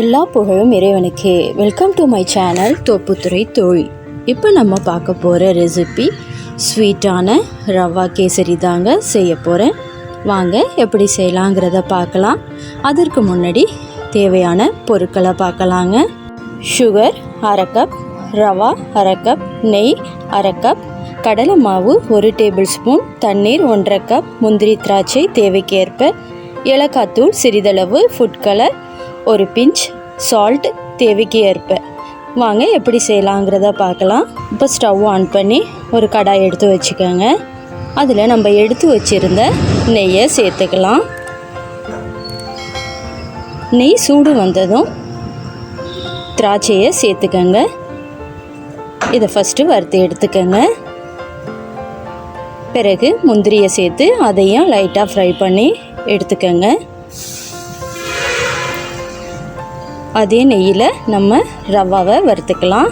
எல்லா புகழும் இறைவனுக்கே. Welcome to my channel Thopputhurai Thozhi இப்போ நம்ம பார்க்க போகிற ரெசிபி ஸ்வீட்டான ரவா கேசரி தாங்க செய்ய போகிறேன் வாங்க எப்படி செய்யலாங்கிறத பார்க்கலாம். அதற்கு முன்னாடி தேவையான பொருட்களை பார்க்கலாங்க. சுகர் அரை கப் ரவா அரை கப் நெய் அரை கப் கடலை மாவு ஒரு டேபிள் ஸ்பூன் தண்ணீர் ஒன்றரை கப் முந்திரி திராட்சை தேவைக்கேற்ப ஏலக்காத்தூள் சிறிதளவு ஃபுட் கலர் ஒரு பிஞ்ச் சால்ட் தேவைக்கு ஏற்ப. வாங்க எப்படி செய்யலாங்கிறத பார்க்கலாம். இப்போ ஸ்டவ் ஆன் பண்ணி ஒரு கடாய் எடுத்து வச்சுக்கோங்க. அதில் நம்ம எடுத்து வச்சுருந்த நெய்யை சேர்த்துக்கலாம். நெய் சூடு வந்ததும் திராட்சையை சேர்த்துக்கோங்க. இதை ஃபஸ்ட்டு வறுத்து எடுத்துக்கோங்க. பிறகு முந்திரியை சேர்த்து அதையும் லைட்டாக ஃப்ரை பண்ணி எடுத்துக்கோங்க. அதே நெய்யில் நம்ம ரவாவை வறுத்துக்கலாம்.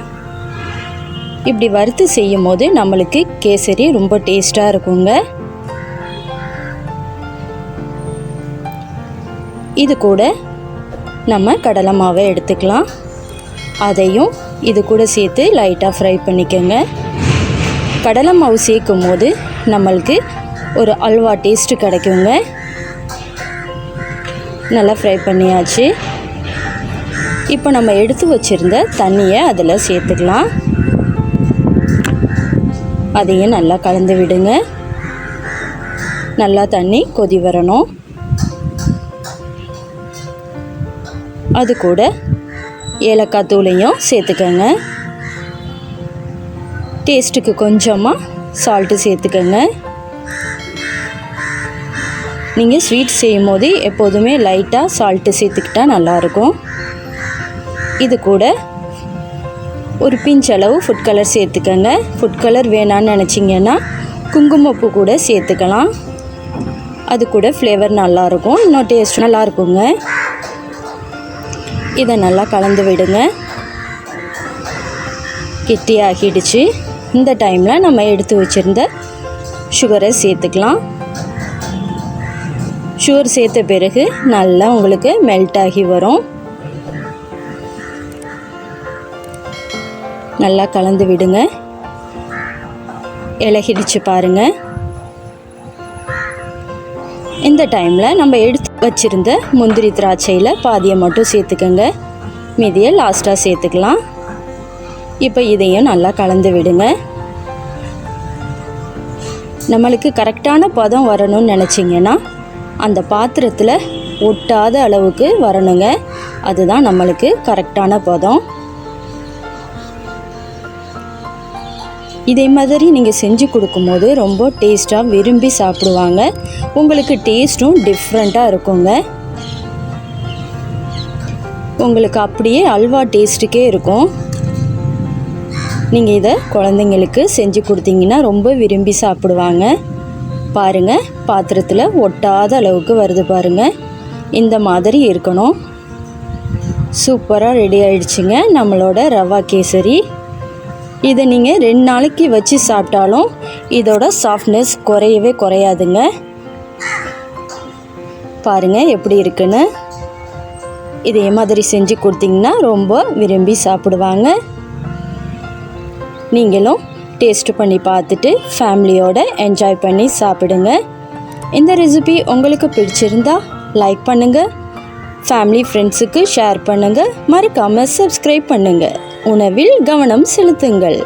இப்படி வறுத்து செய்யும் போது நம்மளுக்கு கேசரி ரொம்ப டேஸ்ட்டாக இருக்குங்க. இது கூட நம்ம கடலை மாவை எடுத்துக்கலாம். அதையும் இது கூட சேர்த்து லைட்டாக ஃப்ரை பண்ணிக்கோங்க. கடலை மாவு சேர்க்கும் போது நம்மளுக்கு ஒரு அல்வா டேஸ்ட்டு கிடைக்குங்க. நல்லா ஃப்ரை பண்ணியாச்சு. இப்போ நம்ம எடுத்து வச்சுருந்த தண்ணியை அதில் சேர்த்துக்கலாம். அதையும் நல்லா கலந்து விடுங்க. நல்லா தண்ணி கொதி வரணும். அது கூட ஏலக்காய் தூளையும் சேர்த்துக்கோங்க. டேஸ்ட்டுக்கு கொஞ்சமாக சால்ட்டு சேர்த்துக்கோங்க. நீங்கள் ஸ்வீட் செய்யும் போது எப்போதுமே லைட்டாக சால்ட்டு சேர்த்துக்கிட்டா நல்லாயிருக்கும் இது கூட ஒரு பிஞ்ச் அளவு ஃபுட் கலர் சேர்த்துக்கங்க. ஃபுட் கலர் வேணான்னு நினச்சிங்கன்னா குங்குமப்பூ கூட சேர்த்துக்கலாம். அது கூட ஃப்ளேவர் நல்லாயிருக்கும். இன்னும் டேஸ்ட் நல்லாயிருக்குங்க. இதை நல்லா கலந்து விடுங்க. கெட்டியாகிடுச்சு. இந்த டைமில் நம்ம எடுத்து வச்சுருந்த சுகரை சேர்த்துக்கலாம். சுகர் சேர்த்த பிறகு நல்லா உங்களுக்கு மெல்ட் ஆகி வரும். நல்லா கலந்து விடுங்க. இலகிடிச்சு பாருங்க. இந்த டைமில் நம்ம எடுத்து வச்சுருந்த முந்திரி திராட்சையில் பாதியை மட்டும் சேர்த்துக்கோங்க. மீதியை லாஸ்ட்டாக சேர்த்துக்கலாம். இப்போ இதையும் நல்லா கலந்து விடுங்க. நம்மளுக்கு கரெக்டான பதம் வரணும்னு நினச்சிங்கன்னா அந்த பாத்திரத்தில் ஒட்டாத அளவுக்கு வரணுங்க. அதுதான் நம்மளுக்கு கரெக்டான பதம். இதே மாதிரி நீங்கள் செஞ்சு கொடுக்கும்போது ரொம்ப டேஸ்ட்டாக விரும்பி சாப்பிடுவாங்க. உங்களுக்கு டேஸ்ட்டும் டிஃப்ரெண்ட்டாக இருக்குங்க. உங்களுக்கு அப்படியே அல்வா டேஸ்ட்டுக்கே இருக்கும். நீங்கள் இதை குழந்தைங்களுக்கு செஞ்சு கொடுத்தீங்கன்னா ரொம்ப விரும்பி சாப்பிடுவாங்க. பாருங்கள் பாத்திரத்தில் ஒட்டாத அளவுக்கு வருது பாருங்கள் இந்த மாதிரி இருக்கணும். சூப்பராக ரெடி ஆயிடுச்சுங்க நம்மளோட ரவா கேசரி. இதை நீங்கள் ரெண்டு நாளைக்கு வச்சு சாப்பிட்டாலும் இதோட சாஃப்ட்னஸ் குறையவே குறையாதுங்க. பாருங்கள் எப்படி இருக்குன்னு. இதே மாதிரி செஞ்சு கொடுத்தீங்கன்னா ரொம்ப விரும்பி சாப்பிடுவாங்க. நீங்களும் டேஸ்ட் பண்ணி பார்த்துட்டு ஃபேமிலியோடு என்ஜாய் பண்ணி சாப்பிடுங்க. இந்த ரெசிபி உங்களுக்கு பிடிச்சிருந்தா லைக் பண்ணுங்கள் ஃபேமிலி ஃப்ரெண்ட்ஸுக்கு ஷேர் பண்ணுங்கள் மறக்காமல் சப்ஸ்கிரைப் பண்ணுங்கள் உணவில் கவனம் செலுத்துங்கள்.